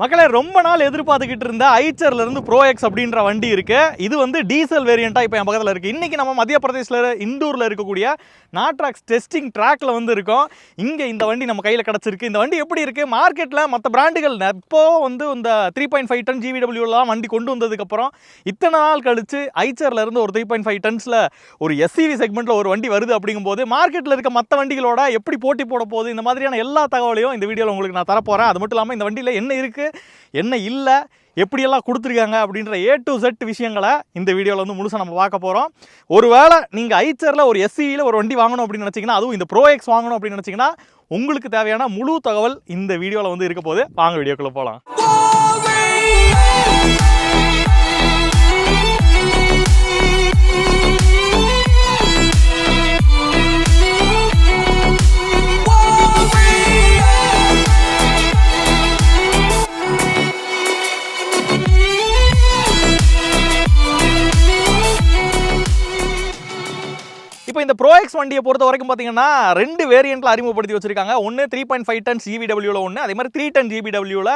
மக்களை ரொம்ப நாள் எதிர்பார்த்துக்கிட்டு இருந்த ஐச்சர்ல இருந்து ப்ரோ எக்ஸ் அப்படின்ற வண்டி இருக்கு. இது வந்து டீசல் வேரியண்டா இப்போ என் பக்கத்தில் இருக்கு. இன்னைக்கு நம்ம மத்திய பிரதேசில் இந்தூரில் இருக்கக்கூடிய நாட்ராக்ஸ் டெஸ்டிங் ட்ராக்ல வந்து இருக்கோம். இங்க இந்த வண்டி நம்ம கையில் கிடச்சிருக்கு. இந்த வண்டி எப்படி இருக்கு? மார்க்கெட்டில் மற்ற பிராண்டுகள் இப்போ வந்து இந்த த்ரீ பாயிண்ட் ஃபைவ் டன் ஜிவிடபிள்யூலாம் வண்டி கொண்டு வந்ததுக்கப்புறம் இத்தனை நாள் கழிச்சு ஐச்சர்ல இருந்து ஒரு த்ரீ பாயிண்ட் ஃபைவ் டன்ஸில் ஒரு எஸ்சிவி செக்மெண்ட்ல ஒரு வண்டி வருது அப்படிங்கும்போது மார்க்கெட்டில் இருக்க மற்ற வண்டிகளோட எப்படி போட்டி போட போகுது? இந்த மாதிரியான எல்லா தகவலையும் இந்த வீடியோவில் உங்களுக்கு நான் தரப்போறேன் அது மட்டும் இல்லாமல் இந்த வண்டியில் என்ன இருக்குது என்ன இல்லை எப்படியெல்லாம் கொடுத்துருக்காங்க அப்படின்ற ஏ டு செட் விஷயங்களை இந்த வீடியோவில் வந்து முழுசாக நம்ம பார்க்க போகிறோம் ஒருவேளை நீங்கள் ஐச்சரில் ஒரு எஸ்சியில் ஒரு வண்டி வாங்கணும் அப்படின்னு நினச்சிங்கன்னா அதுவும் இந்த ப்ரோ எக்ஸ் வாங்கணும் அப்படின்னு நினச்சிங்கன்னா உங்களுக்கு தேவையான முழு தகவல் இந்த வீடியோவில் வந்து இருக்க போது வாங்க வீடியோக்குள்ளே போகலாம் இப்போ இந்த ப்ரோஎக்ஸ் வண்டியை பொறுத்த வரைக்கும் பார்த்தீங்கன்னா ரெண்டு வேரியண்ட்டில் அறிமுகப்படுத்தி வச்சிருக்காங்க. ஒன்று த்ரீ பாயிண்ட் ஃபைவ் டன் சிவிடபிள்யூவில் ஒன்று அதே மாதிரி த்ரீ டன் ஜிபிடபிள்யூவில்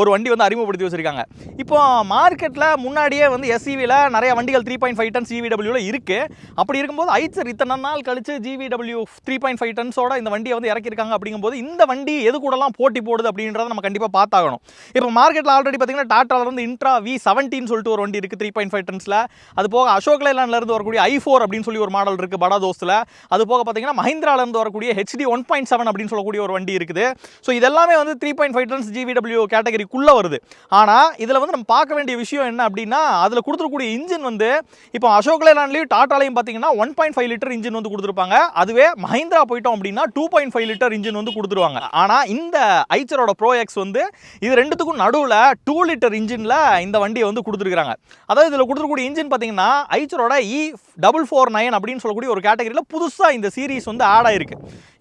ஒரு வண்டி வந்து அறிமுகப்படுத்தி வச்சிருக்காங்க. இப்போ மார்க்கெட்டில் முன்னாடியே வந்து எஸ்இவியில் நிறைய வண்டிகள் த்ரீ பாயிண்ட் ஃபைவ் டன் சிவிடபிள்யூவில் இருக்குது அப்படி இருக்கும்போது ஐச்சர் இத்தனை நாள் கழிச்சு ஜிவிடபிள்யூ த்ரீ பாயிண்ட் ஃபைவ் டன்ஸோட இந்த வண்டியை வந்து இறக்கியிருக்காங்க அப்படிங்கும்போது இந்த வண்டி எது கூடலாம் போட்டி போடுது அப்படின்றத நம்ம கண்டிப்பாக பார்த்தாகணும். இப்போ மார்க்கெட்டில் ஆல்ரெடி பார்த்தீங்கன்னா டாட்டாவில் வந்து இன்ட்ரா வி செவன்டீன் சொல்லிட்டு ஒரு வண்டி இருக்குது த்ரீ பாயிண்ட் ஃபைவ் டன்ஸில் அது போக அசோக் லேலாண்ட்ல இருந்து வரக்கூடிய ஐ ஃபோர் அப்படின்னு சொல்லி ஒரு மாடல் இருக்குது பட தோஸ்தில் அது போக பார்த்தீங்கன்னா மஹிந்திராலேருந்து வரக்கூடிய ஹெச்டி ஒன் பாயிண்ட் செவன் அப்படின்னு சொல்லக்கூடிய ஒரு வண்டி இருக்குது. ஸோ இதெல்லாமே வந்து three point five tons GVW கேட்டகரிக்குள்ளே வருது. ஆனால் இதில் வந்து நம்ம பார்க்க வேண்டிய விஷயம் என்ன அப்படின்னா அதில் கொடுத்துருக்கூடிய இன்ஜின் வந்து இப்போ அசோக் லேலாண்ட்லையும் டாட்டாலையும் பார்த்தீங்கன்னா one point five litre engine வந்து கொடுத்துருப்பாங்க. அதுவே மஹிந்திரா போயிட்டோம் அப்படின்னா two point five litre engine வந்து கொடுத்துருவாங்க. ஆனால் இந்த ஐச்சரோட ப்ரோ எக்ஸ் வந்து இது ரெண்டுத்துக்கும் நடுவில் டூ லிட்டர் இன்ஜினில் இந்த வண்டியை வந்து கொடுத்துருக்காங்க அதாவது இதில் கொடுத்துருக்கூடிய இன்ஜின் பார்த்தீங்கன்னா ஐச்சரோட E e double four nine அப்படின்னு சொல்லக்கூடிய ஒரு கேட்டகரியில் புதுசாக இந்த சீரிஸ் வந்து ஆட் ஆயிருக்கு.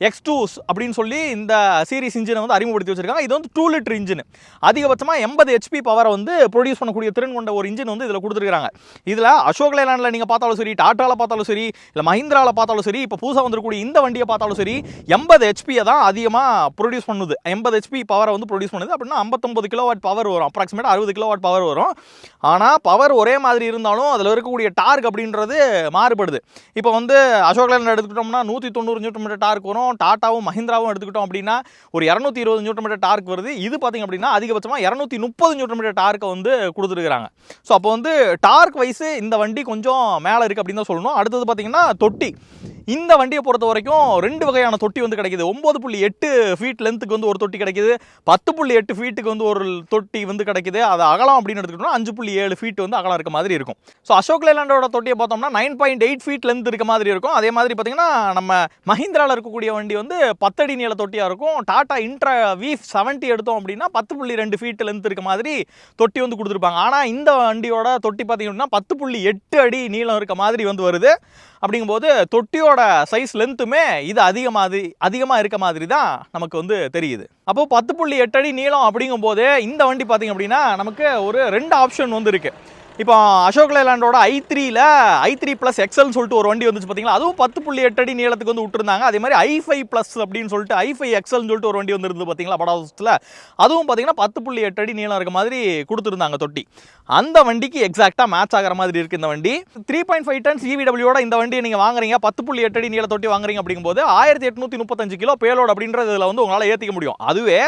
எக்ஸ் டூஸ் அப்படின்னு சொல்லி இந்த சீரிஸ் இன்ஜினை வந்து அறிமுகப்படுத்தி வச்சிருக்காங்க. இது வந்து டூ லிட்டர் இன்ஜின் அதிகபட்சமாக எண்பது ஹெச்பி பவரை வந்து ப்ரொடியூஸ் பண்ணக்கூடிய திறன் கொண்ட ஒரு இன்ஜின் வந்து இதில் கொடுத்துருக்காங்க. இதில் அசோக் லேலாண்டில் நீங்கள் பார்த்தாலும் சரி டாட்டாவில் பார்த்தாலும் சரி இல்லை மஹிந்திராவில் பார்த்தாலும் சரி இப்போ புதுசாக வந்திருக்கக்கூடிய இந்த வண்டியை பார்த்தாலும் சரி எண்பது ஹெச்பியை தான் அதிகமாக ப்ரொடியூஸ் பண்ணுது. எண்பது ஹெச்பி பவரை வந்து ப்ரொடியூஸ் பண்ணுது. அப்படின்னா ஐம்பத்தொம்பது கிலோவாட் பவர் வரும். அப்ராக்சிமேட்டாக அறுபது கிலோவாட் பவர் வரும். ஆனால் பவர் ஒரே மாதிரி இருந்தாலும் அதில் இருக்கக்கூடிய டார்க் அப்படின்றது மாறுபடுது. இப்போ வந்து அசோக் லேண்ட் எடுத்துக்கிட்டோம்னா நூற்றி தொண்ணூறு நியூட்டன் மீட்டர் டார்க் வரும். டாட்டாவும் மஹிந்திராவும் எடுத்துக்கிட்டோம் அப்படின்னா ஒரு இரநூத்தி இருபது நியூட்டன் மீட்டர் டார்க் வருது. இது பார்த்தீங்க அப்படின்னா அதிகபட்சமாக இரநூத்தி முப்பது நியூட்டன் மீட்டர் டார்க்கை வந்து கொடுத்துருக்குறாங்க. ஸோ அப்போ வந்து டார்க் வைஸ் இந்த வண்டி கொஞ்சம் மேலே இருக்குது அப்படின்னு தான் சொல்லணும். அடுத்தது பார்த்தீங்கன்னா தொட்டி. இந்த வண்டியை பொறுத்த வரைக்கும் ரெண்டு வகையான தொட்டி வந்து கிடைக்குது. ஒம்பது புள்ளி எட்டு ஃபீட் லென்த்துக்கு வந்து ஒரு தொட்டி கிடைக்குது. பத்து புள்ளி எட்டு ஃபீட்டுக்கு வந்து ஒரு தொட்டி வந்து கிடைக்குது. அது அகலம் அப்படின்னு எடுத்துக்கிட்டோம்னா அஞ்சு புள்ளி ஏழு ஃபீட் வந்து அகலம் இருக்க மாதிரி இருக்கும். ஸோ அசோக் லேலாண்டோட தொட்டியை பார்த்தோம்னா nine point eight feet length இருக்க மாதிரி இருக்கும். அதே மாதிரி பார்த்தீங்கன்னா நம்ம மஹிந்திராவில் இருக்கக்கூடிய வண்டி வந்து பத்தடி நீள தொட்டியாக இருக்கும். டாடா இன்ட்ரா வி செவன்ட்டி எடுத்தோம் அப்படின்னா பத்து புள்ளி ரெண்டு ஃபீட் லென்த் இருக்க மாதிரி தொட்டி வந்து கொடுத்துருப்பாங்க. ஆனால் இந்த வண்டியோட தொட்டி பார்த்தீங்கன்னா பத்து புள்ளி எட்டு அடி நீளம் இருக்க மாதிரி வந்து வருது. அப்படிங்கும்போது தொட்டியோட சைஸ் லென்த்துமே இது அதிகமாக அதிகமாக இருக்க மாதிரி தான் நமக்கு வந்து தெரியுது. அப்போ பத்து புள்ளி எட்டு அடி நீளம் அப்படிங்கும்போது இந்த வண்டி பார்த்தீங்க அப்படின்னா நமக்கு ஒரு ரெண்டு ஆப்ஷன் வந்து இருக்குது இப்போ அசோக் லேலாண்டோட ஐ த்ரீல ஐ த்ரீ ப்ளஸ் எக்ஸல்னு சொல்லிட்டு ஒரு வண்டி வந்துச்சு பார்த்தீங்களா அதுவும் பத்து புள்ளி எட்டு அடி நீளத்துக்கு வந்து விட்டுருந்தாங்க. அதே மாதிரி ஐ ஃபைவ் ப்ளஸ் அப்படின்னு சொல்லிட்டு ஐ ஃபைவ் எக்ஸல்னு சொல்லிட்டு ஒரு வண்டி வந்துருந்து பார்த்தீங்களா படாசத்தில் அதுவும் பார்த்தீங்கன்னா பத்து புள்ளி எட்டு அடி நீளம் இருக்க மாதிரி கொடுத்துருந்தாங்க தொட்டி. அந்த வண்டிக்கு எக்ஸாக்டாக மேட்ச் ஆகிற மாதிரி இருக்குது இந்த வண்டி. த்ரீ பாயிண்ட் ஃபைவ் டன் இவிடபிள்யூட இந்த வண்டியை நீங்கள் வாங்குறீங்க. பத்து புள்ளி எட்டு அடி நீள தொட்டி வாங்குறீங்க அப்படிங்கும்போது ஆயிரத்தி எட்நூற்றி முப்பத்தஞ்சு கிலோ பேலோடு அப்படின்றது இதில் வந்து உங்களால் ஏற்றிக்க முடியும். அதுவே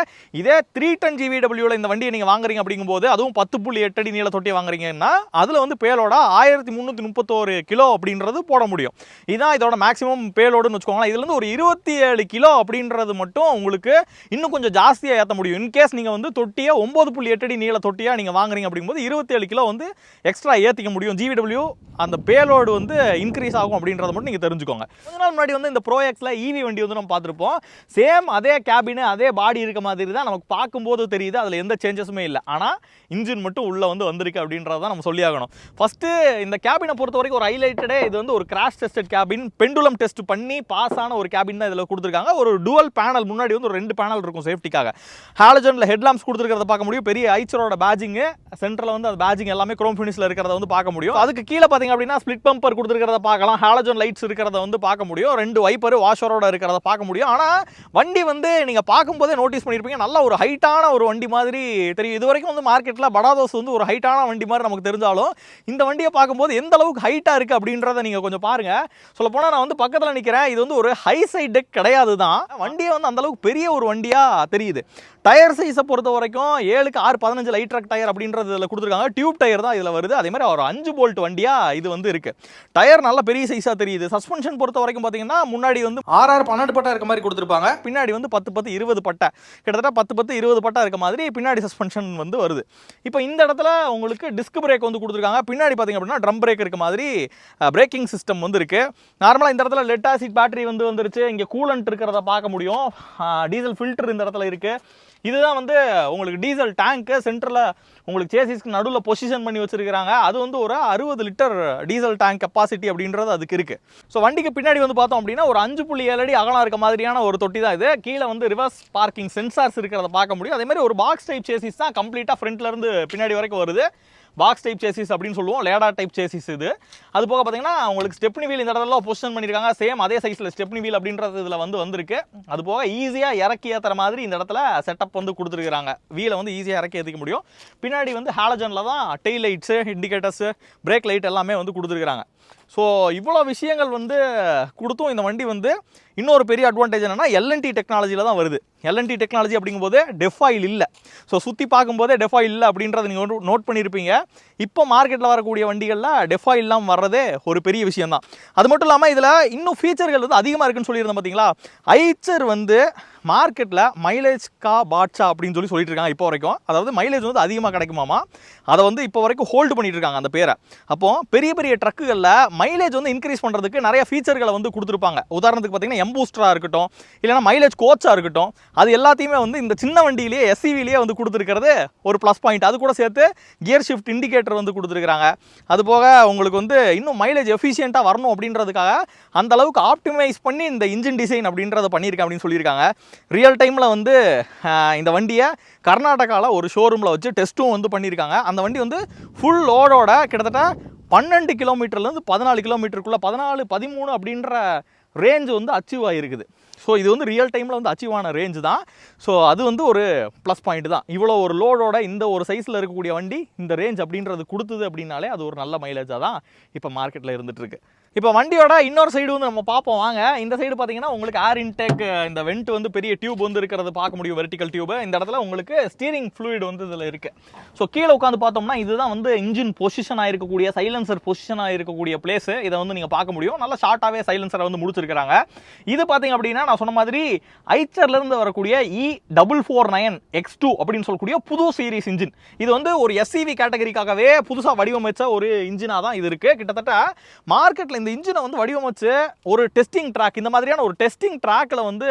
இதே த்ரீ டன் ஜிவிடபிள்யூவில் இந்த வண்டியை நீங்கள் வாங்குறீங்க அப்படிங்கும்போது அதுவும் பத்து புள்ளி எட்டு அடி நீள தொட்டி வாங்குறீங்கன்னா அதில் வந்து பேலோட ஆயிரத்தி முந்நூற்றி முப்பத்தோரு கிலோ அப்படின்றது போட முடியும். இதுதான் இதோட மேக்ஸிமம் பேலோடுன்னு வச்சுக்கோங்களேன். இதுலேருந்து ஒரு இருபத்தி ஏழு கிலோ அப்படின்றது மட்டும் உங்களுக்கு இன்னும் கொஞ்சம் ஜாஸ்தியாக ஏற்ற முடியும். இன்கேஸ் நீங்கள் வந்து தொட்டியாக ஒம்பது புள்ளி எட்டு அடி நீள தொட்டியாக நீங்கள் வாங்குறீங்க அப்படிங்கும்போது இருபத்தேழு கிலோ வந்து எக்ஸ்ட்ரா ஏற்றிக்க முடியும். ஜிவிடபிள்யூ அந்த பேலோடு வந்து இன்க்ரீஸ் ஆகும் அப்படின்றத மட்டும் நீங்கள் தெரிஞ்சுக்கோங்க. கொஞ்ச நாள் முன்னாடி வந்து இந்த ப்ரோஎக்ஸில் ஈவி வண்டி வந்து நம்ம பார்த்துருப்போம். சேம் அதே கேபின் அதே பாடி இருக்க மாதிரி தான் நமக்கு பார்க்கும்போது தெரியுது. அதில் எந்த சேஞ்சஸுமே இல்லை. ஆனால் இன்ஜின் மட்டும் உள்ளே வந்து வந்திருக்கு அப்படின்றது தான் நம்ம சொல்லி ஆகணும் ஃபஸ்ட்டு இந்த கேபினை பொறுத்த வரைக்கும் ஒரு ஹைலைட்டடே இது வந்து ஒரு crash tested cabin pendulum test பண்ணி பாஸ் ஆன ஒரு கேபின் தான் இதில் கொடுத்துருக்காங்க. ஒரு டுவல் பேனல் முன்னாடி வந்து ஒரு ரெண்டு பேனல் இருக்கும் சேஃப்டிக்காக ஹாலஜனில் ஹெட்லாம்ஸ் கொடுத்துருக்கிறத பார்க்க முடியும். பெரிய ஐச்சரோட பேஜிங்கு சென்டரில் வந்து அந்த பேஜிங் எல்லாமே க்ரோம் ஃபினிஷில் இருக்கிறத வந்து பார்க்க முடியும். அதுக்கு கீழே பார்த்தீங்க அப்படின்னா ஸ்பிளிட் பம்பர் கொடுத்துருக்கிறத பார்க்கலாம். ஹாலஜன் லைட்ஸ் இருக்கிறத வந்து பார்க்க முடியும். ரெண்டு வைப்பர் வாஷரோட இருக்கிறத பார்க்க முடியும். ஆனால் வண்டி வந்து நீங்கள் பார்க்கும்போதே நோட்டீஸ் பண்ணியிருப்பீங்க நல்ல ஒரு ஹைட்டான ஒரு வண்டி மாதிரி தெரியும். இது வரைக்கும் வந்து மார்க்கெட்டில் படாதோஸ் வந்து ஒரு ஹைட்டான வண்டி மாதிரி நமக்கு இருந்தாலும் இந்த வண்டியை பார்க்கும்போது எந்த அளவுக்கு ஹைட்டாக இருக்குது அப்படின்றத நீங்கள் கொஞ்சம் பாருங்கள் சொல்ல போனால் நான் வந்து பக்கத்தில் நிற்கிறேன் இது வந்து ஒரு ஹை சைட் டெக் கிடையாது தான் வண்டியை வந்து அந்த அளவுக்கு பெரிய ஒரு வண்டியாக தெரியுது. டயர் சைஸை பொறுத்த வரைக்கும் ஏழுக்கு ஆறு பதினஞ்சு லைட் ட்ரக் டயர் அப்படின்றது இதில் கொடுத்துருக்காங்க. டியூப் டயர் தான் இதில் வருது. அதே மாதிரி ஒரு அஞ்சு போல்ட் வண்டியாக இது வந்து இருக்கு. டயர் நல்ல பெரிய சைஸாக தெரியுது. சஸ்பென்ஷன் பொறுத்த வரைக்கும் பார்த்தீங்கன்னா முன்னாடி வந்து ஆறு ஆறு பன்னெண்டு பட்டா இருக்க மாதிரி கொடுத்துருப்பாங்க. பின்னாடி வந்து பத்து பத்து இருபது பட்டை. கிட்டத்தட்ட பத்து பத்து இருபது பட்டா இருக்க மாதிரி பின்னாடி சஸ்பென்ஷன் வந்து வருது. இப்போ இந்த இடத்துல உங்களுக்கு டிஸ்க் பிரேக் வந்து கொடுத்துருக்காங்க. பின்னாடி பார்த்தீங்க அப்படின்னா ட்ரம் பிரேக் இருக்க மாதிரி பிரேக்கிங் சிஸ்டம் வந்து இருக்கு. நார்மலாக இந்த இடத்துல லெட் ஆசிட் பேட்டரி வந்து வந்துருச்சு. இங்கே கூலண்ட் இருக்கிறத பார்க்க முடியும். டீசல் ஃபில்டர் இந்த இடத்துல இருக்கு. இதுதான் வந்து உங்களுக்கு டீசல் டேங்க்கு சென்டரில் உங்களுக்கு சேசிஸ்க்கு நடுவில் பொசிஷன் பண்ணி வச்சுருக்கிறாங்க. அது வந்து ஒரு அறுபது லிட்டர் டீசல் டேங்க் கெப்பாசிட்டி அப்படின்றது அதுக்கு இருக்குது ஸோ வண்டிக்கு பின்னாடி வந்து பார்த்தோம் அப்படின்னா ஒரு அஞ்சு புள்ளி ஏழு அடி அகலம் இருக்க மாதிரியான ஒரு தொட்டி தான் இது. கீழே வந்து ரிவர்ஸ் பார்க்கிங் சென்சார்ஸ் இருக்கிறத பார்க்க முடியும். அதே மாதிரி ஒரு பாக்ஸ் டைப் சேசிஸ் தான் கம்ப்ளீட்டாக ஃப்ரண்ட்லேருந்து பின்னாடி வரைக்கும் வருது. பாக்ஸ் டைப் சேசிஸ் அப்படின்னு சொல்லுவோம். லேடா டைப் சேசிஸ் இது. அது போக பார்த்தீங்கன்னா உங்களுக்கு ஸ்டெப்னி வீல் இந்த இடத்துல பொசிஷன் பண்ணியிருக்காங்க. சேம் அதே சைஸில் ஸ்டெப்னி வீல் அப்படின்றது இதில் வந்து வந்திருக்கு. அது போக ஈஸியாக இறக்கி ஏற்றுற மாதிரி இந்த இடத்துல செட்டப் வந்து கொடுத்துருக்காங்க வீலை வந்து ஈஸியாக இறக்கி ஏற்றிக்க முடியும். பின்னாடி வந்து ஹாலஜனில் தான் டெய் லைட்ஸு இண்டிகேட்டர்ஸு பிரேக் லைட் எல்லாமே வந்து கொடுத்துருக்காங்க ஸோ இவ்வளோ விஷயங்கள் வந்து கொடுத்தும் இந்த வண்டி வந்து இன்னொரு பெரிய அட்வான்டேஜ் என்னன்னா எல்என்டி டெக்னாலஜியில் தான் வருது. எல்என்டி டெக்னாலஜி அப்படிங்கும்போது டெஃபாயில் இல்லை. ஸோ சுற்றி பார்க்கும்போதே டெஃபாயில் இல்லை அப்படின்றத நீங்கள் நோட் பண்ணியிருப்பீங்க இப்போ மார்க்கெட்டில் வரக்கூடிய வண்டிகளில் டெஃபாயில் இல்லாமல் வர்றதே ஒரு பெரிய விஷயம் தான் அது மட்டும் இல்லாமல் இதில் இன்னும் ஃபீச்சர்கள் வந்து அதிகமாக இருக்குன்னு சொல்லியிருந்தேன் பார்த்தீங்களா ஐச்சர் வந்து மார்க்கெட்டில் மைலேஜ் கா பாட்ஷா அப்படின்னு சொல்லி சொல்லிட்டு இருக்காங்க இப்போ வரைக்கும். அதாவது மைலேஜ் வந்து அதிகமாக கிடைக்குமாமா? அதை வந்து இப்போ வரைக்கும் ஹோல்டு பண்ணிட்டு இருக்காங்க அந்த பேரை. அப்போ பெரிய பெரிய ட்ரக்குகளில் மைலேஜ் வந்து இன்க்ரீஸ் பண்ணுறதுக்கு நிறைய ஃபீச்சர்களை வந்து கொடுத்துருப்பாங்க. உதாரணத்துக்கு பார்த்தீங்கன்னா எம்பூஸ்டராக இருக்கட்டும் இல்லைனா மைலேஜ் கோச்சாக இருக்கட்டும் அது எல்லாத்தையுமே வந்து இந்த சின்ன வண்டியிலேயே எஸ்சிவிலேயே வந்து கொடுத்துருக்கிறது ஒரு ப்ளஸ் பாயிண்ட் அது கூட சேர்த்து கியர் ஷிஃப்ட் இண்டிகேட்டர் வந்து கொடுத்துருக்காங்க அது போக உங்களுக்கு வந்து இன்னும் மைலேஜ் எஃபிஷியண்ட்டாக வரணும் அப்படின்றதுக்காக அந்த அளவுக்கு ஆப்டிமைஸ் பண்ணி இந்த இன்ஜின் டிசைன் அப்படின்றத பண்ணியிருக்கேன் அப்படின்னு சொல்லியிருக்காங்க. ரியல் டைமில் வந்து இந்த வண்டியை கர்நாடகாவில் ஒரு ஷோரூமில் வச்சு டெஸ்ட்டும் வந்து பண்ணியிருக்காங்க அந்த வண்டி வந்து ஃபுல் லோடோட கிட்டத்தட்ட பன்னெண்டு கிலோமீட்டர்லேருந்து பதினாலு கிலோமீட்டருக்குள்ளே பதினாலு பதிமூணு அப்படின்ற ரேஞ்ச் வந்து அச்சீவ் ஆகிருக்குது ஸோ இது வந்து ரியல் டைமில் வந்து அச்சீவ் ஆன ரேஞ்சு தான். ஸோ அது வந்து ஒரு ப்ளஸ் பாயிண்ட் தான். இவ்வளோ ஒரு லோடோட இந்த ஒரு சைஸில் இருக்கக்கூடிய வண்டி இந்த ரேஞ்ச் அப்படின்றது கொடுத்தது அப்படின்னாலே அது ஒரு நல்ல மைலேஜாக தான் இப்போ மார்க்கெட்டில் இருந்துகிட்ருக்கு இப்போ வண்டியோட இன்னொரு சைடு வந்து நம்ம பார்ப்போம். வாங்க. இந்த சைடு பார்த்தீங்கன்னா உங்களுக்கு ஏர் இன்டேக் இந்த வெண்ட் வந்து பெரிய டியூப் வந்து இருக்கிறது பார்க்க முடியும். வெர்டிக்கல் டியூப் இந்த இடத்துல உங்களுக்கு ஸ்டீரிங் ஃப்ளூயிட் வந்து இதில் இருக்கு. ஸோ கீழே உட்காந்து பார்த்தோம்னா இதுதான் வந்து இன்ஜின் பொசிஷன் ஆயிருக்கக்கூடிய சைலன்சர் பொசிஷன் ஆயிருக்கக்கூடிய பிளேஸ் இதை வந்து நீங்கள் பார்க்க முடியும். நல்லா ஷார்ட்டாகவே சைலன்சரை வந்து முடிச்சிருக்காங்க இது பார்த்தீங்க அப்படின்னா நான் சொன்ன மாதிரி ஐச்சர்ல இருந்து வரக்கூடிய E double four nine X two அப்படின்னு சொல்லக்கூடிய புது சீரிஸ் இன்ஜின் இது வந்து ஒரு எஸ்சிவி கேட்டகரிக்காகவே புதுசாக வடிவமைச்ச ஒரு இன்ஜினாக தான் இது இருக்கு. கிட்டத்தட்ட மார்க்கெட்டில் இந்த இன்ஜினை வந்து வடிவமைச்சு ஒரு டெஸ்டிங் ட்ராக் இந்த மாதிரியான ஒரு டெஸ்டிங் ட்ராக்கில் வந்து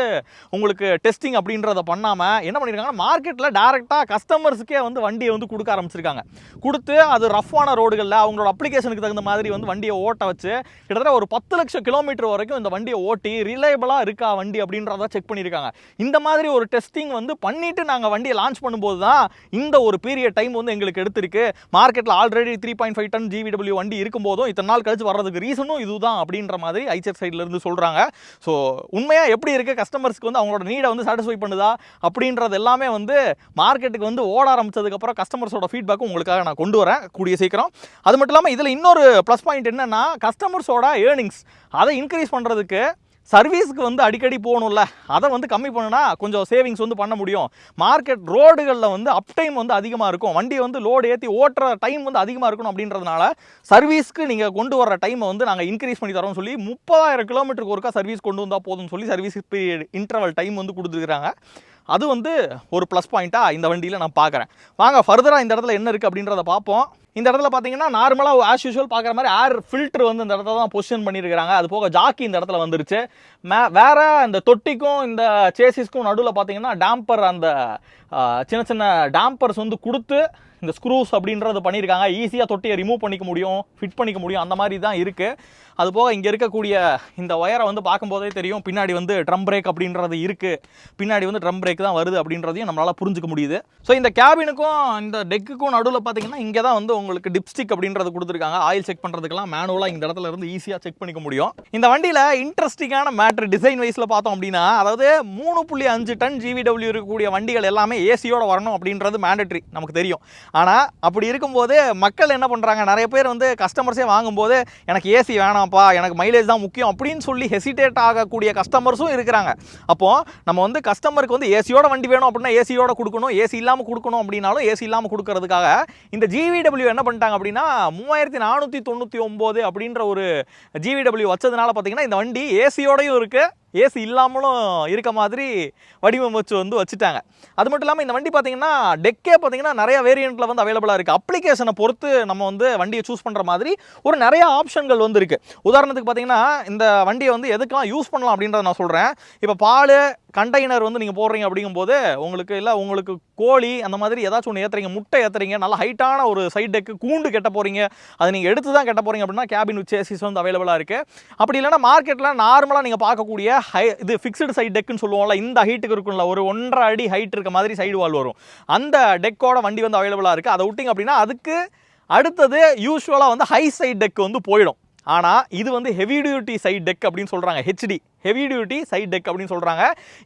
உங்களுக்கு டெஸ்டிங் அப்படின்றத பண்ணாமல் என்ன பண்ணியிருக்காங்கன்னா மார்க்கெட்டில் டேரெக்டாக கஸ்டமர்ஸுக்கே வந்து வண்டியை வந்து கொடுக்க ஆரம்பிச்சிருக்காங்க. கொடுத்து அது ரஃப்பான ரோடுகளில் அவங்களோட அப்ளிகேஷனுக்கு தகுந்த மாதிரி வந்து வண்டியை ஓட்ட வச்சு கிட்டத்தட்ட ஒரு பத்து லட்சம் கிலோமீட்டர் வரைக்கும் இந்த வண்டியை ஓட்டி ரிலையபிளாக இருக்கா வண்டி அப்படின்றத செக் பண்ணியிருக்காங்க இந்த மாதிரி ஒரு டெஸ்டிங் வந்து பண்ணிவிட்டு நாங்கள் வண்டியை லான்ச் பண்ணும்போது தான் இந்த ஒரு பீரியட் டைம் வந்து எங்களுக்கு எடுத்திருக்கு. மார்க்கெட்டில் already three point five ton GVW வண்டி இருக்கும்போதும் இத்தனை நாள் கழிச்சு வர்றதுக்கு ரீசனும் இதுதான் அப்படின்ற மாதிரி ஐச்சர் சைட்லேருந்து சொல்கிறாங்க ஸோ உண்மையாக எப்படி இருக்குது கஸ்டமர்ஸ்க்கு வந்து அவங்களோட நீடை வந்து சாட்டிஸ்ஃபை பண்ணுதா? அப்படின்றது எல்லாமே வந்து மார்க்கெட்டுக்கு வந்து ஓட ஆரம்பிச்சதுக்கப்புறம் கஸ்டமர்ஸோட ஃபீட்பேக்கும் உங்களுக்காக நான் கொண்டு வரேன். கூடிய சீக்கிரம். அது மட்டும் இல்லாமல் இதில் இன்னொரு ப்ளஸ் பாயிண்ட் என்னன்னா கஸ்டமர்ஸோட ஏர்னிங்ஸ் அதை இன்க்ரீஸ் பண்ணுறதுக்கு சர்வீஸ்க்கு வந்து அடிக்கடி போகணும்ல. அதை வந்து கம்மி பண்ணுனா கொஞ்சம் சேவிங்ஸ் வந்து பண்ண முடியும். மார்க்கெட் ரோடுகளில் வந்து அப் டைம் வந்து அதிகமாக இருக்கும். வண்டியை வந்து லோடு ஏற்றி ஓட்டுற டைம் வந்து அதிகமாக இருக்கணும் அப்படின்றதுனால சர்வீஸ்க்கு நீங்கள் கொண்டு வர டைமை வந்து நாங்கள் இன்க்ரீஸ் பண்ணி தரோம்னு சொல்லி முப்பதாயிரம் கிலோமீட்டருக்கு ஒருக்கா சர்வீஸ் கொண்டு வந்தால் போதும்னு சொல்லி சர்வீஸ் பீரியட் இன்டர்வல் டைம் வந்து கொடுத்துருக்காங்க அது வந்து ஒரு ப்ளஸ் பாயிண்ட்டாக இந்த வண்டியில் நான் பார்க்குறேன் வாங்க ஃபர்தராக இந்த இடத்துல என்ன இருக்குது அப்படின்றத பார்ப்போம். இந்த இடத்துல பார்த்தீங்கன்னா நார்மலாக ஆஸ் யூஷுவல் பார்க்குற மாதிரி ஏர் ஃபில்டர் வந்து இந்த இடத்துல தான் பொசிஷன் பண்ணியிருக்காங்க அது போக ஜாக்கி இந்த இடத்துல வந்துருச்சு. மே வேறு இந்த தொட்டிக்கும் இந்த சேசிஸ்க்கும் நடுவில் பார்த்தீங்கன்னா டேம்பர் அந்த சின்ன சின்ன டேம்பர்ஸ் வந்து கொடுத்து இந்த ஸ்க்ரூஸ் அப்படின்றது பண்ணியிருக்காங்க ஈஸியாக தொட்டியை ரிமூவ் பண்ணிக்க முடியும் ஃபிட் பண்ணிக்க முடியும். அந்த மாதிரி தான் இருக்குது அது போக இங்கே இருக்கக்கூடிய இந்த ஒயரை வந்து பார்க்கும்போதே தெரியும். பின்னாடி வந்து ட்ரம் பிரேக் அப்படின்றது இருக்குது பின்னாடி வந்து ட்ரம் பிரேக் தான் வருது அப்படின்றதையும் நம்மளால் புரிஞ்சுக்க முடியுது. ஸோ இந்த கேபினுக்கும் இந்த டெக்குக்கும் நடுவில் பார்த்தீங்கன்னா இங்கே தான் வந்து உங்களுக்கு டிப்ஸ்டிக் அப்படின்றது கொடுத்துருக்காங்க. ஆயில் செக் பண்ணுறதுக்கெல்லாம் மேனுவலாக இந்த இடத்துல இருந்து ஈஸியாக செக் பண்ணிக்க முடியும். இந்த வண்டியில் இன்ட்ரெஸ்டிங்கான மேட்ரு டிசைன் வைஸில் பார்த்தோம் அப்படின்னா அதாவது மூணு புள்ளி அஞ்சு டன் ஜிவிடபிள்யூ இருக்கக்கூடிய வண்டிகள் எல்லாமே ஏசியோடு வரணும் அப்படின்றது மேண்டட்ரி நமக்கு தெரியும். ஆனால் அப்படி இருக்கும்போது மக்கள் என்ன பண்ணுறாங்க நிறைய பேர் வந்து கஸ்டமர்ஸே வாங்கும்போது எனக்கு ஏசி வேணாம்ப்பா எனக்கு மைலேஜ் தான் முக்கியம் அப்படின்னு சொல்லி ஹெசிடேட் ஆகக்கூடிய கஸ்டமர்ஸும் இருக்கிறாங்க. அப்போது நம்ம வந்து கஸ்டமருக்கு வந்து ஏசியோட வண்டி வேணும் அப்படின்னா ஏசியோட கொடுக்கணும் ஏசி இல்லாமல் கொடுக்கணும் அப்படின்னாலும் ஏசி இல்லாமல் கொடுக்கறதுக்காக இந்த ஜிவிடபிள்யூ என்ன பண்ணிட்டாங்க அப்படின்னா மூவாயிரத்தி நானூற்றி தொண்ணூற்றி ஒம்பது அப்படின்ற ஒரு ஜிவிடபிள்யூ வச்சதுனால பார்த்தீங்கன்னா இந்த வண்டி ஏசியோடையும் இருக்குது ஏசி இல்லாமலும் இருக்க மாதிரி வடிவமைச்சு வந்து வச்சுட்டாங்க. அது மட்டும் இல்லாமல் இந்த வண்டி பார்த்தீங்கன்னா டெக்கே பார்த்தீங்கன்னா நிறைய வேரியண்ட்டில் வந்து அவைலபிளாக இருக்குது அப்ளிகேஷனை பொறுத்து நம்ம வந்து வண்டியை சூஸ் பண்ணுற மாதிரி ஒரு நிறைய ஆப்ஷன்கள் வந்து இருக்குது உதாரணத்துக்கு பார்த்தீங்கன்னா இந்த வண்டியை வந்து எதுக்கெல்லாம் யூஸ் பண்ணலாம் அப்படின்றத நான் சொல்கிறேன் இப்போ பால் கண்டெய்னர் வந்து நீங்கள் போடுறீங்க அப்படிங்கும்போது உங்களுக்கு இல்லை உங்களுக்கு கோழி அந்த மாதிரி ஏதாச்சும் ஒன்று ஏற்றுறீங்க முட்டை ஏற்றுறீங்க நல்ல ஹைட்டான ஒரு சைட் டெக்கு கூண்டு கெட்ட போகிறீங்க அதை நீங்கள் எடுத்து தான் கெட்ட போகிறீங்க அப்படின்னா கேபின் சேசிஸ் வந்து அவைலபிளாக இருக்குது அப்படி இல்லைன்னா மார்க்கெட்டில் நார்மலாக நீங்கள் பார்க்கக்கூடிய ஹை இது ஃபிக்ஸ்டு சைட் டெக்குன்னு சொல்லுவோம்ல இந்த ஹைட்டுக்கு இருக்கும்ல ஒரு ஒன்றரை அடி ஹைட் இருக்க மாதிரி சைடு வால் வரும். அந்த டெக்கோட வண்டி வந்து அவைலபிளாக இருக்குது அதை விட்டிங்க அப்படின்னா அதுக்கு அடுத்தது யூஸ்வலாக வந்து ஹை சைட் டெக் வந்து போயிடும். ஆனால் இது வந்து ஹெவி டியூட்டி சைட் டெக் அப்படின்னு சொல்கிறாங்க HD heavy duty side deck அப்படின்னு சொல்கிறாங்க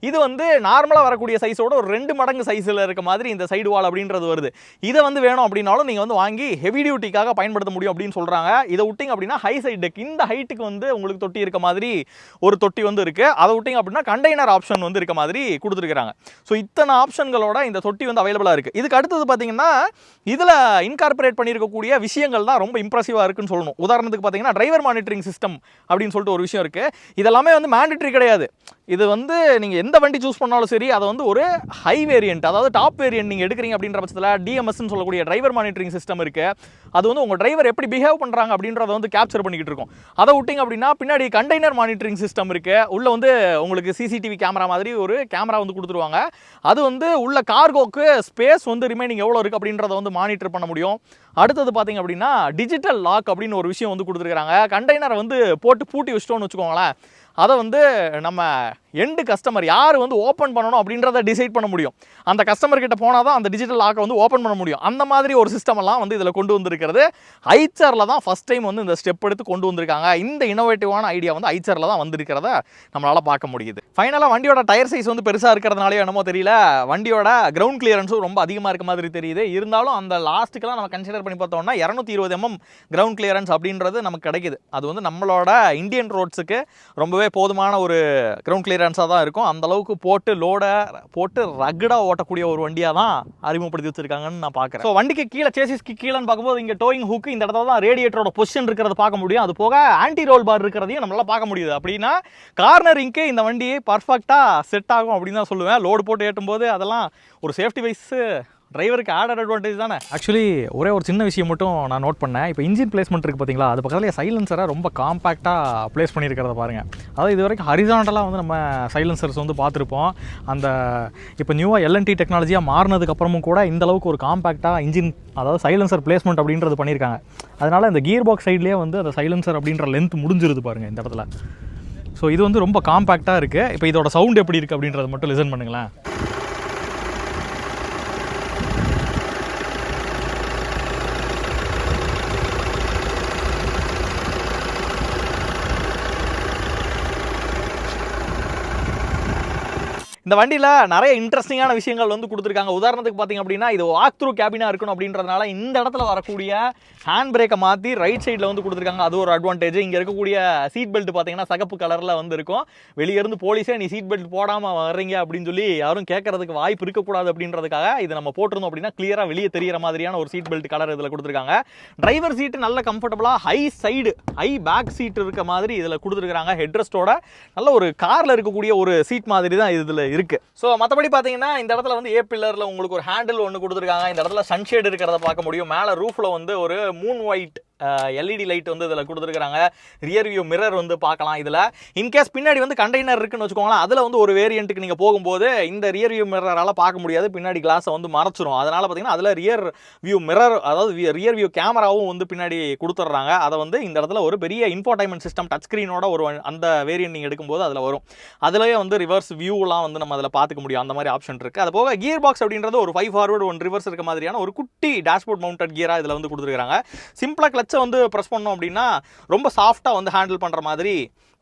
இது வந்து நார்மலாக வரக்கூடிய சைஸோட ஒரு ரெண்டு மடங்கு சைஸில் இருக்க மாதிரி இந்த சைடு வால் அப்படின்றது வருது. இதை வந்து வேணும் அப்படின்னாலும் நீங்கள் வந்து வாங்கி ஹெவி டியூட்டிக்காக பயன்படுத்த முடியும் அப்படின்னு சொல்கிறாங்க இதை விட்டிங்க அப்படின்னா ஹை சைட் டெக் இந்த ஹைட்டுக்கு வந்து உங்களுக்கு தொட்டி இருக்க மாதிரி ஒரு தொட்டி வந்து இருக்குது அதை விட்டிங்க அப்படின்னா கண்டெய்னர் ஆப்ஷன் வந்து இருக்க மாதிரி கொடுத்துருக்குறாங்க. ஸோ இத்தனை ஆப்ஷன்களோட இந்த தொட்டி வந்து அவைலபிளாக இருக்குது இதுக்கு அடுத்தது பார்த்தீங்கன்னா இதில் இன்கார்பரேட் பண்ணியிருக்கக்கூடிய விஷயங்கள் தான் ரொம்ப இம்ப்ரெசிவாக இருக்குன்னு சொல்லணும். உதாரணத்துக்கு பார்த்தீங்கன்னா டிரைவர் மானிட்டரிங் சிஸ்டம் அப்படின்னு சொல்லிட்டு ஒரு விஷயம் இருக்குது இதெல்லாமே வந்து மேண்டட்ரி கிடையாது. இது வந்து நீங்கள் எந்த வண்டி சூஸ் பண்ணாலும் சரி அதை வந்து ஒரு ஹை வேரியன்ட் அதாவது டாப் வேரியன்ட் நீங்கள் எடுக்கிறீங்க அப்படின்ற பட்சத்தில் டிஎம்எஸ்ன்னு சொல்லக்கூடிய டிரைவர் மானிட்டரிங் சிஸ்டம் இருக்குது அது வந்து உங்கள் டிரைவர் எப்படி பிஹேவ் பண்ணுறாங்க அப்படின்றத வந்து கேப்சர் பண்ணிக்கிட்டு இருக்கும். அதை விட்டிங்க அப்படின்னா பின்னாடி கண்டெய்னர் மானிட்டரிங் சிஸ்டம் இருக்குது உள்ளே வந்து உங்களுக்கு சிசிடிவி கேமரா மாதிரி ஒரு கேமரா வந்து கொடுத்துருவாங்க. அது வந்து உள்ள கார்கோக்கு ஸ்பேஸ் வந்து ரிமைனிங் எவ்வளோ இருக்குது அப்படின்றத வந்து மானிட்டர் பண்ண முடியும். அடுத்தது பார்த்தீங்க அப்படின்னா டிஜிட்டல் லாக் அப்படின்னு ஒரு விஷயம் வந்து கொடுத்துருக்காங்க. கண்டெய்னரை வந்து போட்டு பூட்டி வச்சிட்டோன்னு வச்சுக்கோங்களேன். அதை வந்து நம்ம எண்டு கஸ்டமர் யார் வந்து ஓப்பன் பண்ணணும் அப்படின்றத டிசைட் பண்ண முடியும். அந்த கஸ்டமர் கிட்ட போனால் தான் அந்த டிஜிட்டல் லாக்கை வந்து ஓப்பன் பண்ண முடியும். அந்த மாதிரி ஒரு சிஸ்டம் எல்லாம் வந்து இதில் கொண்டு வந்திருக்கிறது. ஐச்சரில் தான் ஃபஸ்ட் டைம் வந்து இந்த ஸ்டெப் எடுத்து கொண்டு வந்திருக்காங்க. இந்த இனோவேட்டிவான ஐடியா வந்து ஐச்சரில் தான் வந்திருக்கிறத நம்மளால் பார்க்க முடியுது. ஃபைனலாக வண்டியோட டயர் சைஸ் வந்து பெருசாக இருக்கிறதுனாலே என்னமோ தெரியல. வண்டியோட கிரவுண்ட் கிளியரன்ஸும் ரொம்ப அதிகமாக இருக்க மாதிரி தெரியுது. இருந்தாலும் அந்த லாஸ்ட்டுக்கெல்லாம் நம்ம கன்சிடர் பண்ணி பார்த்தோம்னா இரநூத்தி இருபது எம்எம் கிரவுண்ட் கிளியரன்ஸ் அப்படின்றது நமக்கு கிடைக்குது. அது வந்து நம்மளோட இந்தியன் ரோட்ஸுக்கு ரொம்பவே போதுமான ஒரு கிரவுண்ட் கிளியரன்ஸாக தான் இருக்கும். அந்தளவுக்கு போட்டு லோடை போட்டு ரகடாக ஓட்டக்கூடிய ஒரு வண்டியாக தான் அறிமுகப்படுத்தி வச்சிருக்காங்கன்னு நான் பார்க்குறேன் ஸோ வண்டிக்கு கீழே சேசிஸ்க்கு கீழேன்னு பார்க்கும்போது இங்கே டோயிங் ஹூக்கு இந்த இடத்துல தான் ரேடியேட்டரோட பொசிஷன் இருக்கிறத பார்க்க முடியும். அது போக ஆன்டி ரோல் பார் இருக்கிறதையும் நம்மளால் பார்க்க முடியுது. அப்படின்னா கார்னரிங்க்கு இந்த வண்டி பர்ஃபெக்டாக செட் ஆகும் அப்படின்னு தான் சொல்லுவேன். லோடு போட்டு ஏட்டும்போது அதெல்லாம் ஒரு சேஃப்டி வைஸு டிரைவருக்கு ஆடட் அட்வான்டேஜ் தானே? ஆக்சுவலி ஒரே ஒரு சின்ன விஷயம் மட்டும் நான் நோட் பண்ணேன். இப்போ இன்ஜின் பிளேஸ்மெண்ட் இருக்குது பார்த்தீங்களா? அது பக்கத்துலேயே சைலன்சரை ரொம்ப காம்பாக்டாக ப்ளேஸ் பண்ணியிருக்கிறத பாருங்கள் அதாவது இது வரைக்கும் ஹரிசாண்டலாக வந்து நம்ம சைலன்சர்ஸ் வந்து பார்த்துருப்போம். அந்த இப்போ நியூவாக எல்என்டி டெக்னாலஜியாக மாறினதுக்கப்புறமும் கூட இந்த அளவுக்கு ஒரு காம்பாக்டாக இன்ஜின் அதாவது சைலன்சர் பிளேஸ்மெண்ட் அப்படின்றது பண்ணியிருக்காங்க. அதனால் இந்த கியர் பாக்ஸ் சைட்லேயே வந்து அந்த சைலன்சர் அப்படின்ற லென்த் முடிஞ்சிருது பாருங்கள் இந்த இடத்துல. ஸோ இது வந்து ரொம்ப காம்பேக்டாக இருக்குது இப்போ இதோட சவுண்ட் எப்படி இருக்குது அப்படின்றத மட்டும் லிசன் பண்ணுங்களேன். இந்த வண்டியில் நிறைய இன்ட்ரெஸ்டிங்கான விஷயங்கள் வந்து கொடுத்துருக்காங்க. உதாரணத்துக்கு பார்த்தீங்க அப்படின்னா இது வாக் த்ரூ கேபினாக இருக்கணும் அப்படின்றதுனால இந்த இடத்துல வரக்கூடிய ஹேண்ட் பிரேக்கை மாற்றி ரைட் சைடில் வந்து கொடுத்துருக்காங்க. அது ஒரு அட்வான்டேஜ் இங்கே இருக்கக்கூடிய சீட் பெல்ட் பார்த்தீங்கன்னா சகப்பு கலரில் வந்து இருக்கும். வெளியே இருந்து போலீஸே நீ சீட் பெல்ட் போடாமல் வர்றீங்க அப்படின்னு சொல்லி யாரும் கேட்கறதுக்கு வாய்ப்பு இருக்கக்கூடாது அப்படின்றதுக்காக இது நம்ம போட்டிருந்தோம் அப்படின்னா கிளியராக வெளியே தெரியிற மாதிரியான ஒரு சீட் பெல்ட் கலர் இதில் கொடுத்துருக்காங்க. டிரைவர் சீட்டு நல்ல கம்ஃபர்டபுளாக high side high back seat இருக்க மாதிரி இதில் கொடுத்துருக்காங்க ஹெட்ரெஸ்டோட நல்ல ஒரு காரில் இருக்கக்கூடிய ஒரு சீட் மாதிரி தான் இதில் இருக்கு. ஸோ மற்றபடி பார்த்தீங்கன்னா இந்த இடத்துல வந்து ஏ பில்லரில் உங்களுக்கு ஒரு ஹேண்டில் ஒன்று கொடுத்துருக்காங்க. இந்த இடத்துல சன்ஷேட் இருக்கிறத பார்க்க முடியும். மேலே ரூஃபில் வந்து ஒரு மூன் ஒயிட் எல்இடி லைட் வந்து இதில் கொடுத்துருக்காங்க. ரியர் வியூ மிரர் வந்து பார்க்கலாம் இதில். இன்கேஸ் பின்னாடி வந்து கண்டெய்னர் இருக்குன்னு வச்சுக்கோங்களேன் அதில் வந்து ஒரு வேரியண்ட்டுக்கு நீங்கள் போகும்போது இந்த ரியர் வியூ மிரரால் பார்க்க முடியாது. பின்னாடி கிளாஸை வந்து மறைச்சிரும். அதனால் பார்த்தீங்கன்னா அதில் ரியர் வியூ மிரர் அதாவது ரியர் வியூ கேமராவும் வந்து பின்னாடி கொடுத்துட்றாங்க அதை வந்து இந்த இடத்துல ஒரு பெரிய இன்ஃபோர்டைன்மெண்ட் சிஸ்டம் டச் ஸ்க்ரீனோட ஒரு அந்த வேரியன்ட் நீங்கள் எடுக்கும்போது அதில் வரும். அதிலேயே வந்து ரிவர்ஸ் வியூலாம் வந்து நம்ம அதில் பார்த்துக்க முடியும். அந்த மாதிரி ஆப்ஷன் இருக்குது அது போக கியர் பாக்ஸ் அப்படின்றது ஒரு ஃபைவ் ஃபார்வர்டு ஒன் ரிவர்ஸ் இருக்க மாதிரியான ஒரு குட்டி டேஷ்போர்ட் மவுண்டட் கியராக இதில் வந்து கொடுத்துருக்காங்க. சிம்பிளாக கிளச்சை வந்து ப்ரெஸ் பண்ணோம் அப்படின்னா ரொம்ப சாஃப்டாக வந்து ஹேண்டில் பண்ணுற மாதிரி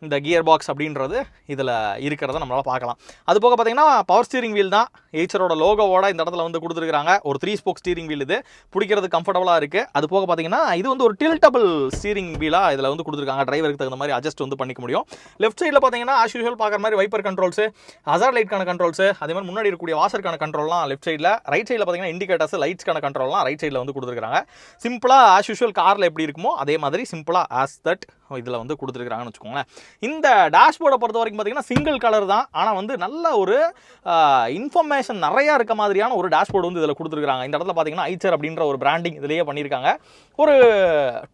இந்த கியர் பாக்ஸ் அப்படின்றது இதில் இருக்கிறத நம்மளால் பார்க்கலாம். அது போக பார்த்தீங்கன்னா பவர் ஸ்டீரிங் வீல் தான். ஏச்சரோட லோகோவோட இந்த இடத்துல வந்து கொடுத்துருக்காங்க ஒரு த்ரீ ஸ்போக் ஸ்டீரிங் வீல் இது. பிடிக்கிறது கம்ஃபர்டபுளாக இருக்குது அது போக பார்த்தீங்கன்னா இது வந்து ஒரு டில்டபுள் ஸ்டீரிங் வீலாக இதில் வந்து கொடுத்துருக்காங்க. டிரைவருக்கு தகுந்த மாதிரி அட்ஜஸ்ட் வந்து பண்ணிக்க முடியும். லெஃப்ட் சைடில் பார்த்தீங்கன்னா ஆஸ் யூஷுவல் பார்க்குற மாதிரி வைப்பர் கண்ட்ரோல்ஸு ஹசார் லைட்கான கண்ட்ரோல்ஸு அதே மாதிரி முன்னாடி இருக்கக்கூடிய வாசருக்கான கண்ட்ரோல்லாம் லெஃப்ட் சைடில் ரைட் சைடில் பார்த்தீங்கன்னா இண்டிகேட்டர்ஸ் லைட்ஸ்க்கான கண்ட்ரோல்லாம் ரைட் சைடில் வந்து கொடுத்துருக்காங்க சிம்பிளாக ஆஸ் யூஷுவல் காரில் எப்படி இருக்குமோ அதே மாதிரி சிம்பிளாக ஆஸ் தட் இதில் வந்து கொடுத்துருக்காங்கன்னு வச்சுக்கோங்களேன். இந்த டேஷ்போர்டை பொறுத்த வரைக்கும் பார்த்தீங்கன்னா சிங்கிள் கலர் தான். ஆனால் வந்து நல்ல ஒரு இன்ஃபர்மேஷன் நிறையா இருக்க மாதிரியான ஒரு டேஷ்போர்டு வந்து இதில் கொடுத்துருக்காங்க இந்த இடத்துல பார்த்தீங்கன்னா ஐச்சர் அப்படின்ற ஒரு பிராண்டிங் இதிலேயே பண்ணியிருக்காங்க. ஒரு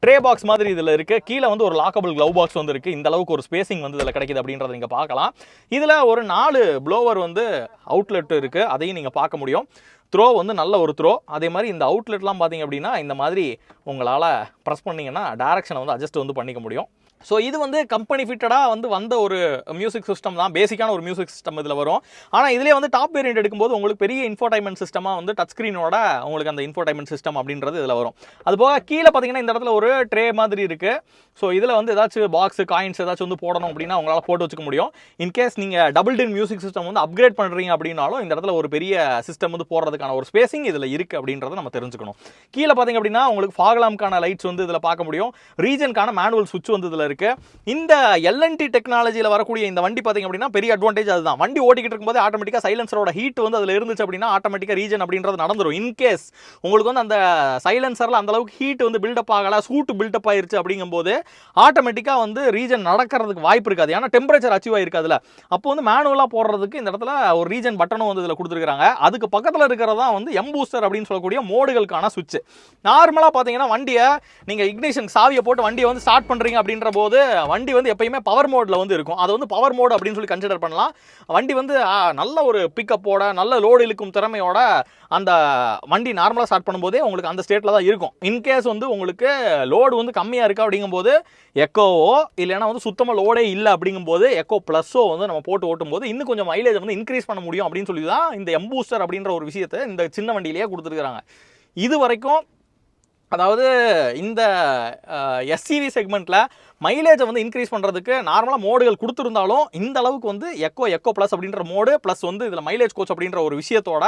ட்ரே பாக்ஸ் மாதிரி இதில் இருக்குது கீழே வந்து ஒரு லாக்கபிள் க்ளவ் பாக்ஸ் வந்து இருக்குது இந்த அளவுக்கு ஒரு ஸ்பேசிங் வந்து இதில் கிடைக்குது அப்படின்றத நீங்கள் பார்க்கலாம். இதில் ஒரு நாலு ப்ளோவர் வந்து அவுட்லெட் இருக்குது அதையும் நீங்கள் பார்க்க முடியும். த்ரோ வந்து நல்ல ஒரு த்ரோ அதே மாதிரி இந்த அவுட்லெட்லாம் பார்த்தீங்க அப்படின்னா இந்த மாதிரி உங்களால் ப்ரெஸ் பண்ணிங்கன்னா டேரக்ஷனை வந்து அட்ஜஸ்ட் வந்து பண்ணிக்க முடியும். ஸோ இது வந்து கம்பெனி ஃபிட்டடாக வந்து வந்த ஒரு மியூசிக் சிஸ்டம் தான். பேசிக்கான ஒரு மியூசிக் சிஸ்டம் இதில் வரும். ஆனால் இதிலே வந்து டாப் வேரியன்ட் எடுக்கும்போது உங்களுக்கு பெரிய இன்ஃபோடைன்மெண்ட் சிஸ்டமாக வந்து டச் ஸ்க்ரீனோட உங்களுக்கு அந்த இன்ஃபோடைன்மெண்ட் சிஸ்டம் அப்படின்றது இதில் வரும். அது போக கீழே பார்த்தீங்கன்னா இந்த இடத்துல ஒரு ட்ரே மாதிரி இருக்குது ஸோ இதில் வந்து ஏதாச்சும் பாக்ஸ் காயின்ஸ் ஏதாச்சும் வந்து போடணும் அப்படின்னா உங்களால் போட்டு வச்சுக்க முடியும். இன்கேஸ் நீங்கள் டபுள் டின் மியூசிக் சிஸ்டம் வந்து அப்கிரேட் பண்ணுறீங்க அப்படின்னாலும் இந்த இடத்துல ஒரு பெரிய சிஸ்டம் வந்து போடுறதுக்கான ஒரு ஸ்பேசிங் இதில் இருக்குது அப்படின்றத நம்ம தெரிஞ்சுக்கணும். கீழே பார்த்தீங்க அப்படின்னா உங்களுக்கு ஃபாகலாம்க்கான லைட்ஸ் வந்து இதில் பார்க்க முடியும். ரீஜனுக்கான மேனுவல் சுவிட்ச் வந்து இதில் இருக்கு. இந்த எல்என்டி டெக்னாலஜியில் வரக்கூடிய இந்த வண்டி பார்த்தீங்க அப்படின்னா பெரிய அட்வான்டேஜ் அதுதான். வண்டி ஓட்டிக்கிட்டு இருக்கும்போது ஆட்டோமேட்டிக்காக சைலன்சரோட ஹீட் வந்து அதில் இருந்துச்சு அப்படின்னா ஆட்டோமேட்டிக்காக ரீஜன் அப்படின்றது நடந்துடும் இன்கேஸ் உங்களுக்கு வந்து அந்த சைலன்சரில் அந்த அளவுக்கு ஹீட் வந்து பில்டப் ஆகலை சூட்டு பில்டப் ஆயிருச்சு அப்படிங்கும்போது ஆட்டோமேட்டிக்காக வந்து ரீஜன் நடக்கிறதுக்கு வாய்ப்பு இருக்காது. ஏன்னா டெம்பரேச்சர் அச்சீவ் ஆயிருக்கு அதில் அப்போ வந்து மேனுவலாக போடுறதுக்கு இந்த இடத்துல ஒரு ரீஜன் பட்டனும் வந்து இதில் கொடுத்துருக்காங்க அதுக்கு பக்கத்தில் இருக்கிறதா வந்து எம் பூஸ்டர் அப்படின்னு சொல்லக்கூடிய மோடுகளுக்கான சுவிட்ச் நார்மலாக பார்த்தீங்கன்னா வண்டியை நீங்கள் இக்னிஷன் சாவியை போட்டு வண்டியை வந்து ஸ்டார்ட் பண்ணுறீங்க அப்படின்ற போது வண்டி வந்து எப்பயுமே பவர் மோடில் வந்து இருக்கும். அது வந்து பவர் மோடு அப்படின்னு சொல்லி கன்சிடர் பண்ணலாம். வண்டி வந்து நல்ல ஒரு பிக்கப்போட நல்ல லோடு இழுக்கும் திறமையோட அந்த வண்டி நார்மலாக ஸ்டார்ட் பண்ணும்போதே உங்களுக்கு அந்த ஸ்டேட்டில் தான் இருக்கும். இன்கேஸ் வந்து உங்களுக்கு லோடு வந்து கம்மியாக இருக்குது அப்படிங்கும்போது எக்கோவோ இல்லைன்னா வந்து சுத்தமாக லோடே இல்லை அப்படிங்கும்போது எக்கோ ப்ளஸ்ஸோ வந்து நம்ம போட்டு ஓட்டும்போது இன்னும் கொஞ்சம் மைலேஜ் வந்து இன்க்ரீஸ் பண்ண முடியும் அப்படின்னு சொல்லி தான் இந்த எம்பூஸ்டர் அப்படின்ற ஒரு விஷயத்தை இந்த சின்ன வண்டியிலேயே கொடுத்துருக்குறாங்க. இது வரைக்கும் அதாவது இந்த எஸ்சிவி செக்மெண்ட்டில் மைலேஜை வந்து இன்க்ரீஸ் பண்ணுறதுக்கு நார்மலாக மோடுகள் கொடுத்துருந்தாலும் இந்த அளவுக்கு வந்து எக்கோ எக்கோ ப்ளஸ் அப்படின்ற மோடு ப்ளஸ் வந்து இதில் மைலேஜ் கோச் அப்படின்ற ஒரு விஷயத்தோட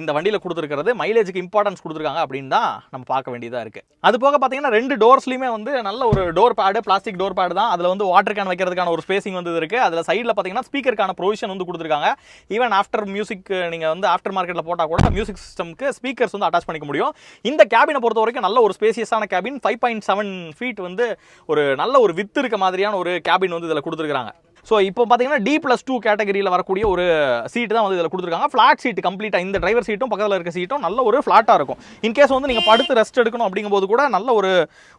இந்த வண்டியில் கொடுத்துருக்கிறது. மைலேஜுக்கு இம்பார்ட்டன்ஸ் கொடுத்துருக்காங்க அப்படின்னு தான் நம்ம பார்க்க வேண்டியதாக இருக்குது அது போக பார்த்தீங்கன்னா ரெண்டு டோர்ஸ்லையுமே வந்து நல்ல ஒரு door pad plastic door pad தான். அதில் வந்து வாட்டர் கேன் வைக்கிறதுக்கான ஒரு ஸ்பேசிங் வந்து இருக்குது அதில் சைடில் பார்த்தீங்கன்னா ஸ்பீக்கருக்கான ப்ரொவிஷன் வந்து கொடுத்துருக்காங்க. ஈவன் ஆஃப்டர் மியூசிக் நீங்கள் வந்து ஆஃப்டர் மார்க்கெட்டில் போட்டால் கூட மியூசிக் சிஸ்டம்க்கு ஸ்பீக்கர்ஸ் வந்து அட்டாச் பண்ணிக்க முடியும். இந்த கேபினை பொறுத்த வரைக்கும் நல்ல ஒரு ஸ்பேசியஸான cabin five point seven feet வந்து ஒரு நல்ல ஒரு வித்து இருக்க மாதிரியான ஒரு கேபின் வந்து இதில் கொடுத்துருக்காங்க ஸோ இப்போ பார்த்தீங்கன்னா டி ப்ளஸ் டூ கேட்டகரியில் வரக்கூடிய ஒரு சீட் தான் வந்து இதில் கொடுத்துருக்காங்க. ஃப்ளாட் சீட் கம்ப்ளீட்டாக இந்த டிரைவர் சீட்டும் பக்கத்தில் இருக்க சீட்டும் நல்ல ஒரு ஃப்ளாட்டாக இருக்கும். இன்கேஸ் வந்து நீங்கள் படுத்து ரெஸ்ட் எடுக்கணும் அப்படிங்கும்போது கூட நல்ல ஒரு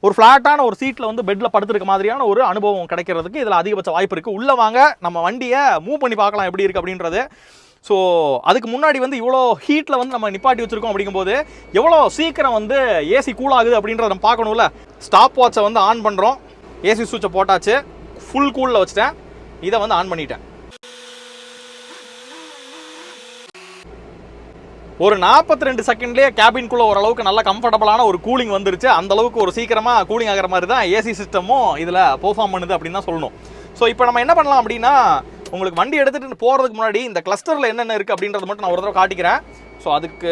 ஒரு ஃப்ளாட்டான ஒரு சீட்டில் வந்து பெட்டில் படுத்துருக்க மாதிரியான ஒரு அனுபவம் கிடைக்கிறதுக்கு இதில் அதிகபட்ச வாய்ப்பு இருக்குது உள்ளே வாங்க நம்ம வண்டியை மூவ் பண்ணி பார்க்கலாம் எப்படி இருக்குது அப்படின்றது. ஸோ அதுக்கு முன்னாடி வந்து இவ்வளோ ஹீட்டில் வந்து நம்ம நிப்பாட்டி வச்சுருக்கோம் அப்படிங்கும்போது எவ்வளோ சீக்கிரம் வந்து ஏசி கூல் ஆகுது அப்படின்றத நம்ம பார்க்கணும்ல. ஸ்டாப் வாட்சை வந்து ஆன் பண்ணுறோம் ஏசி சுவிட்சை போட்டாச்சு. ஃபுல் கூலில் வச்சுட்டேன். இதை வந்து ஆன் பண்ணிட்டேன். ஒரு நாற்பத்தி ரெண்டு செகண்ட்லேயே கேபின்குள்ளே ஓரளவுக்கு நல்ல கம்ஃபர்டபுளான ஒரு கூலிங் வந்துருச்சு. அந்த அளவுக்கு ஒரு சீக்கிரமாக கூலிங் ஆகிற மாதிரி தான் ஏசி சிஸ்டமும் இதில் பெர்ஃபார்ம் பண்ணுது அப்படின்னு தான் சொல்லணும். ஸோ இப்போ நம்ம என்ன பண்ணலாம் அப்படின்னா உங்களுக்கு வண்டி எடுத்துகிட்டு போகிறதுக்கு முன்னாடி இந்த கிளஸ்டரில் என்னென்ன இருக்குது அப்படின்றத மட்டும் நான் ஒரு தடவை காட்டிக்கிறேன். ஸோ அதுக்கு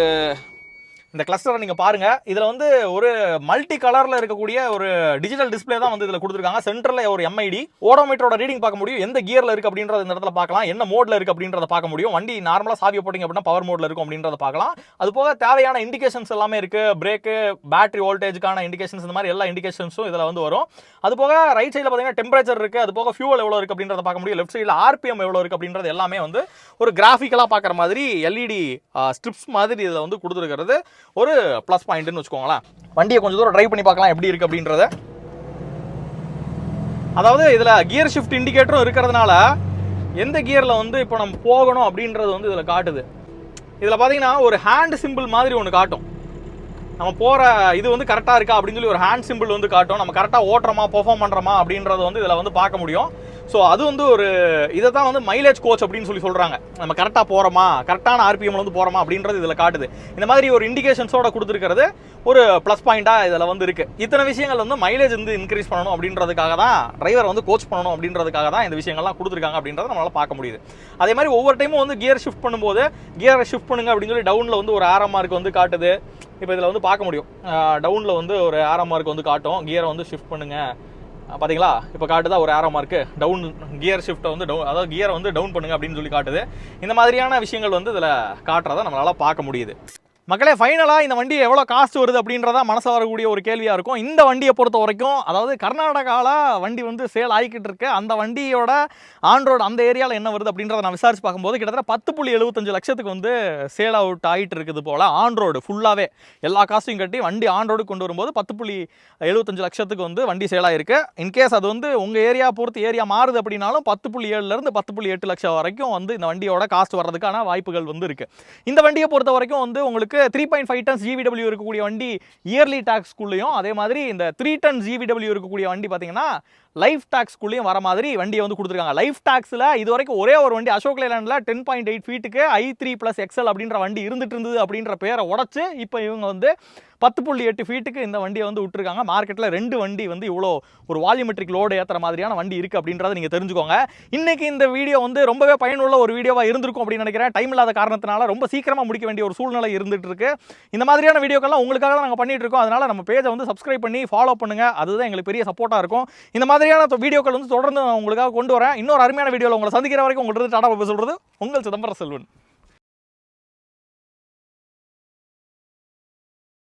இந்த கிளஸ்டரை நீங்கள் பாருங்கள் இதில் வந்து ஒரு மல்டி கலரில் இருக்கக்கூடிய ஒரு டிஜிட்டல் டிஸ்ப்ளே தான் வந்து இதில் கொடுத்துருக்காங்க. சென்டரில் ஒரு எம்ஐடி ஓடோமீட்டரோட ரீடிங் பார்க்க முடியும். எந்த கியரில் இருக்குது அப்படின்றத இந்த இடத்துல பார்க்கலாம். என்ன மோடில் இருக்குது அப்படின்றத பார்க்க முடியும். வண்டி நார்மலாக சாவியை போட்டிங்க அப்படின்னா பவர் மோடில் இருக்கும் அப்படின்றத பார்க்கலாம். அது போக தேவையான இண்டிகேஷன்ஸ் எல்லாமே இருக்குது பிரேக்கு பேட்டரி வோல்டேஜுக்கான இண்டிகேஷன்ஸ் இந்த மாதிரி எல்லா இண்டிகேஷன்ஸும் இதில் வந்து வரும். அது போக ரைட் சைடில் பார்த்தீங்கன்னா டெம்பரேச்சர் இருக்குது அது போக ஃபியூல் எவ்வளோ இருக்குது அப்படின்றத பார்க்க முடியும். லெஃப்ட் சைடில் ஆர்பிஎம் எவ்வளோ இருக்குது அப்படின்றது எல்லாமே வந்து ஒரு கிராஃபிக்கலாக பார்க்குற மாதிரி எல்இடி ஸ்ட்ரிப்ஸ் மாதிரி இதில் வந்து கொடுத்துருக்கிறது. ஒரு ப்ளஸ் பாயிண்ட்னு வச்சுக்கோங்களேன். வண்டியை கொஞ்சம் தூரம் ட்ரைவ் பண்ணி பார்க்கலாம் எப்படி இருக்குது அப்படின்றத. அதாவது இதில் கியர் ஷிஃப்ட் இண்டிகேட்டரும் இருக்கிறதுனால எந்த கியரில் வந்து இப்போ நம்ம போகணும் அப்படின்றது வந்து இதில் காட்டுது. இதில் பார்த்தீங்கன்னா ஒரு ஹேண்ட் சிம்பிள் மாதிரி ஒன்று காட்டும். நம்ம போகிற இது வந்து கரெக்டாக இருக்கா அப்படின்னு சொல்லி ஒரு ஹேண்ட் சிம்பிள் வந்து காட்டும். நம்ம கரெக்டாக ஓட்டுறோமா பெர்ஃபார்ம் பண்ணுறோமா அப்படின்றத வந்து இதில் வந்து பார்க்க முடியும். ஸோ அது வந்து ஒரு இதை தான் வந்து மைலேஜ் கோச் அப்படின்னு சொல்லி சொல்கிறாங்க நம்ம கரெக்டாக போகிறோமா கரெக்டான ஆர்பிஎம்ல வந்து போகிறோமா அப்படின்றது இதில் காட்டுது. இந்த மாதிரி ஒரு இண்டிகேஷன்ஸோட கொடுத்துருக்கிறது ஒரு ப்ளஸ் பாயிண்ட்டாக இதில் வந்து இருக்குது இத்தனை விஷயங்கள் வந்து மைலேஜ் வந்து இன்க்ரீஸ் பண்ணணும் அப்படின்றதுக்காக தான் டிரைவர் வந்து கோச் பண்ணணும் அப்படின்றதுக்காக தான் இந்த விஷயங்கள்லாம் கொடுத்துருக்காங்க அப்படின்றத நம்மளால் பார்க்க முடியுது. அதே மாதிரி ஒவ்வொரு டைமும் வந்து கியர் ஷிஃப்ட் பண்ணும்போது கியரை ஷிஃப்ட் பண்ணுங்க அப்படின்னு சொல்லி டவுனில் வந்து ஒரு ஆரம் மார்க் வந்து காட்டுது. இப்போ இதில் வந்து பார்க்க முடியும். டவுனில் வந்து ஒரு ஆரம் மார்க் வந்து காட்டும். கியரை வந்து ஷிஃப்ட் பண்ணுங்க. பார்த்தீங்களா பாத்தீங்களா? இப்போ காட்டுதா ஒரு ஆரோ மார்க்கு டவுன் கியர் ஷிஃப்ட்டை வந்து டவுன் அதாவது கியரை வந்து டவுன் பண்ணுங்க அப்படின்னு சொல்லி காட்டுது. இந்த மாதிரியான விஷயங்கள் வந்து இதில் காட்டுறதை நம்மளால பார்க்க முடியுது. மக்களே ஃபைனலாக இந்த வண்டி எவ்வளோ காஸ்ட் வருது அப்படின்றதா மனசு வரக்கூடிய ஒரு கேள்வியாக இருக்கும். இந்த வண்டியை பொறுத்த வரைக்கும் அதாவது கர்நாடகாவில் வண்டி வந்து சேல் ஆகிக்கிட்டு இருக்கு. அந்த வண்டியோட ஆன்ரோடு அந்த ஏரியாவில் என்ன வருது அப்படின்றத நான் விசாரிச்சு பார்க்கும்போது கிட்டத்தட்ட பத்து புள்ளி எழுபத்தஞ்சு லட்சத்துக்கு வந்து சேல் அவுட் ஆகிட்டு இருக்குது போல். ஆன்ரோடு ஃபுல்லாகவே எல்லா காஸ்ட்டையும் கட்டி வண்டி ஆன்ரோடு கொண்டு வரும்போது பத்து புள்ளி எழுபத்தஞ்சு லட்சத்துக்கு வந்து வண்டி சேல் ஆகிருக்கு இன்கேஸ் அது வந்து உங்கள் ஏரியா பொறுத்து ஏரியா மாறுது அப்படின்னாலும் பத்து புள்ளி ஏழுலேருந்து பத்து புள்ளி எட்டு லட்சம் வரைக்கும் வந்து இந்த வண்டியோட காஸ்ட் வர்றதுக்கான வாய்ப்புகள் வந்து இருக்குது இந்த வண்டியை பொறுத்த வரைக்கும் வந்து உங்களுக்கு three point five tons GVW இருக்கக்கூடிய வண்டி இயர்லி டாக்ஸ்குள்ளேயும் அதே மாதிரி இந்த த்ரீ டன் ஜிவிடபிள்யூ இருக்கக்கூடிய வண்டி பார்த்தீங்கன்னா லைஃப் டாக்ஸ்குள்ளேயும் வர மாதிரி வண்டியை வந்து கொடுத்துருக்காங்க. லைஃப் டேக்ஸில் இது வரைக்கும் ஒரே ஒரு வண்டி அசோக் லேலாண்டில் டென் பாயிண்ட் எயிட் ஃபீட்டுக்கு ஐ த்ரீ ப்ளஸ் எக்ஸல் அப்படின்ற வண்டி இருந்துட்டு இருந்தது அப்படின்ற பேரை உடச்சு இப்போ இவங்க வந்து பத்து புள்ளி எட்டு ஃபீட்டுக்கு இந்த வண்டியை வந்து விட்டுருக்காங்க. மார்க்கெட்டில் ரெண்டு வண்டி வந்து இவ்வளோ ஒரு வால்யூமெட்ரிக் லோடு ஏற்றுற மாதிரியான வண்டி இருக்குது அப்படின்றத நீங்கள் தெரிஞ்சுக்கோங்க. இன்றைக்கி இந்த வீடியோ வந்து ரொம்பவே பயனுள்ள ஒரு வீடியோவாக இருந்திருக்கும் அப்படின்னு நினைக்கிறேன். டைம் இல்லாத காரணத்தினால ரொம்ப சீக்கிரமாக முடிக்க வேண்டிய ஒரு சூழ்நிலை இருந்துகிட்டு இருக்கு. இந்த மாதிரியான வீடியோக்கெல்லாம் உங்களுக்காக தான் நாங்கள் பண்ணிகிட்ருக்கோம் இருக்கோம். நம்ம பேஜை வந்து சப்ஸ்கிரைப் பண்ணி ஃபாலோ பண்ணுங்கள் அதுதான் எங்களுக்கு பெரிய சப்போர்ட்டாக இருக்கும். இந்த மாதிரி மாதிரியான வீடியோக்கள் வந்து தொடர்ந்து நான் உங்களுக்காக கொண்டு வரேன். இன்னொரு அருமையான வீடியோவில் உங்களை சந்திக்கிற வரைக்கும் உங்கள்கிட்ட டாடா பாபா சொல்றது உங்கள் சிதம்பரம் செல்வன்.